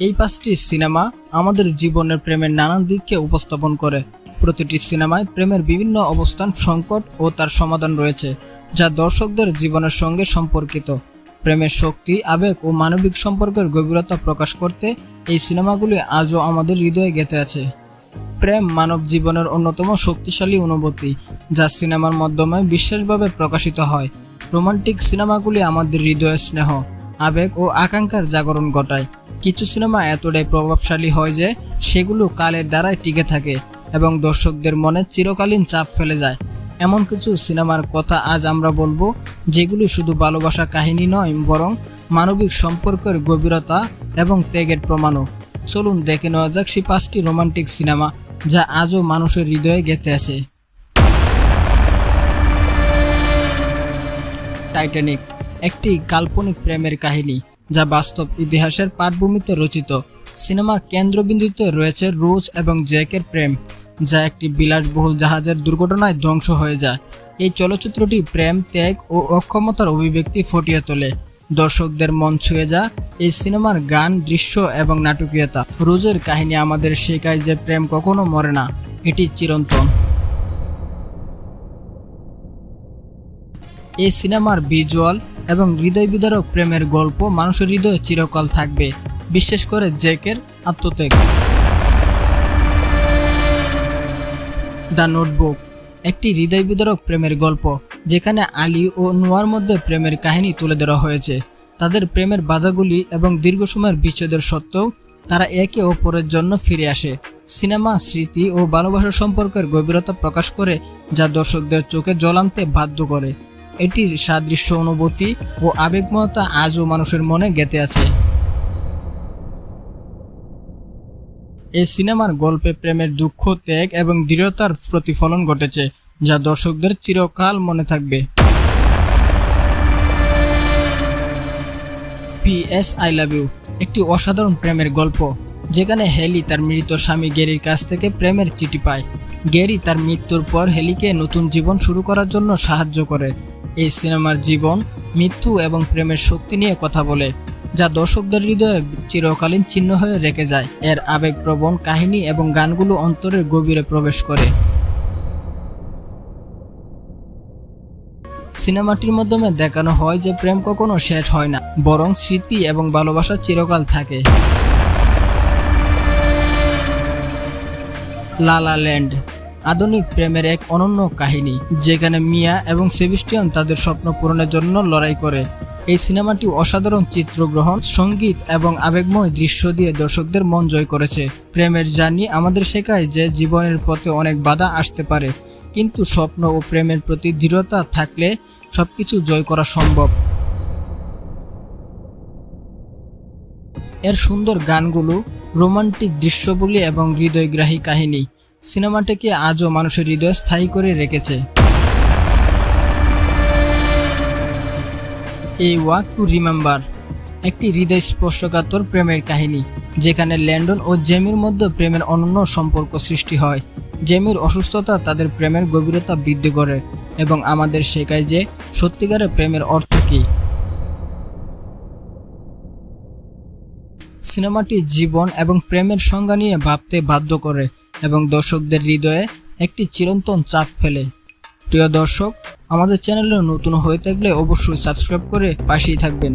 এই পাঁচটি সিনেমা আমাদের জীবনের প্রেমের নানান দিককে উপস্থাপন করে। প্রতিটি সিনেমায় প্রেমের বিভিন্ন অবস্থান, সংকট ও তার সমাধান রয়েছে, যা দর্শকদের জীবনের সঙ্গে সম্পর্কিত। প্রেমের শক্তি, আবেগ ও মানবিক সম্পর্কের গভীরতা প্রকাশ করতে এই সিনেমাগুলি আজও আমাদের হৃদয়ে গেঁথে আছে। প্রেম মানব জীবনের অন্যতম শক্তিশালী অনুভূতি, যা সিনেমার মাধ্যমে বিশেষভাবে প্রকাশিত হয়। রোমান্টিক সিনেমাগুলি আমাদের হৃদয়ে স্নেহ আবেগ ও আকাঙ্ক্ষার জাগরণ ঘটায়। কিছু সিনেমা এতটাই প্রভাবশালী হয় যে, সেগুলো কালের দ্বারাই টিকে থাকে এবং দর্শকদের মনে চিরকালীন চাপ ফেলে যায়। এমন কিছু সিনেমার কথা আজ আমরা বলব, যেগুলি শুধু ভালোবাসা কাহিনী নয়, বরং মানবিক সম্পর্কের গভীরতা এবং ত্যাগের প্রমাণও। চলুন দেখে নেওয়া যাক সেই পাঁচটি রোমান্টিক সিনেমা, যা আজও মানুষের হৃদয়ে গেঁথে আছে। টাইটানিক একটি কাল্পনিক প্রেমের কাহিনী, যা বাস্তব ইতিহাসের পাঠভূমিতে রচিত। সিনেমার কেন্দ্রবিন্দুতে রয়েছে রোজ এবং জ্যাকের প্রেম, যা একটি বিলাসবহুল জাহাজের দুর্ঘটনায় ধ্বংস হয়ে যায়। এই চলচ্চিত্রটি প্রেম, ত্যাগ ও অক্ষমতার অভিব্যক্তি ফুটিয়ে তোলে। দর্শকদের মন ছুঁয়ে যা এই সিনেমার গান, দৃশ্য এবং নাটকীয়তা। রোজের কাহিনী আমাদের শেখায় যে প্রেম কখনো মরে না, এটি চিরন্তন। এই সিনেমার ভিজুয়াল এবং হৃদয় বিদারক প্রেমের গল্প মানুষের হৃদয়ে চিরকাল থাকবে। বিশেষ করে জেকের আত্মত্যাগ। দ্য নোটবুক, একটি হৃদয় বিদারক প্রেমের গল্প, যেখানে আলী ও নোয়ার মধ্যে প্রেমের কাহিনী তুলে ধরা হয়েছে। তাদের প্রেমের বাধাগুলি এবং দীর্ঘ সময়ের বিচ্ছেদের সত্ত্বেও তারা একে অপরের জন্য ফিরে আসে। সিনেমা, স্মৃতি ও ভালোবাসা সম্পর্কের গভীরতা প্রকাশ করে, যা দর্শকদের চোখে জল আনতে বাধ্য করে। এটির সাদৃশ্য অনুভূতি ও আবেগময়তা আজও মানুষের মনে গেঁথে আছে। এই সিনেমার গল্পে প্রেমের দুঃখ, ত্যাগ এবং দৃঢ়তার প্রতিফলন ঘটেছে, যা দর্শকদের চিরকাল মনে থাকবে। পিএস আই লাভ ইউ একটি অসাধারণ প্রেমের গল্প, যেখানে হেলি তার মৃত স্বামী গেরির কাছ থেকে প্রেমের চিঠি পায়। গেরি তার মৃত্যুর পর হেলিকে নতুন জীবন শুরু করার জন্য সাহায্য করে। এই সিনেমার জীবন, মৃত্যু এবং প্রেমের শক্তি নিয়ে কথা বলে, যা দর্শকদের হৃদয়ে চিরকালীন চিহ্ন হয়ে রেখে যায়। এর আবেগপ্রবণ কাহিনী এবং গানগুলো অন্তরের গভীরে প্রবেশ করে। সিনেমাটির মাধ্যমে দেখানো হয় যে প্রেম কখনো শেষ হয় না, বরং স্মৃতি এবং ভালোবাসা চিরকাল থাকে। লালা ল্যান্ড আধুনিক প্রেমের এক অনন্য কাহিনী, যেখানে মিয়া এবং সেবিস্টিয়ান তাদের স্বপ্ন পূরণের জন্য লড়াই করে। এই সিনেমাটি অসাধারণ চিত্রগ্রহণ, সংগীত এবং আবেগময় দৃশ্য দিয়ে দর্শকদের মন জয় করেছে। প্রেমের জার্নি আমাদের শেখায় যে জীবনের পথে অনেক বাধা আসতে পারে, কিন্তু স্বপ্ন ও প্রেমের প্রতি দৃঢ়তা থাকলে সবকিছু জয় করা সম্ভব। এর সুন্দর গানগুলো, রোমান্টিক দৃশ্যগুলি এবং হৃদয়গ্রাহী কাহিনী সিনেমাটিকে আজও মানুষের হৃদয় স্থায়ী করে রেখেছে। এই ওয়াক টু রিমেম্বার একটি হৃদয় স্পর্শকাতর প্রেমের কাহিনী, যেখানে ল্যান্ডন ও জেমির মধ্যে প্রেমের অনন্য সম্পর্ক সৃষ্টি হয়। জেমির অসুস্থতা তাদের প্রেমের গভীরতা বৃদ্ধি করে এবং আমাদের শেখায় যে সত্যিকারের প্রেমের অর্থ কী। সিনেমাটি জীবন এবং প্রেমের সংজ্ঞা নিয়ে ভাবতে বাধ্য করে। এবং দর্শকদের হৃদয়ে একটি চিরন্তন চাপ ফেলে। প্রিয় দর্শক, আমাদের চ্যানেলে নতুন হয়ে থাকলে অবশ্যই সাবস্ক্রাইব করে পাশেই থাকবেন।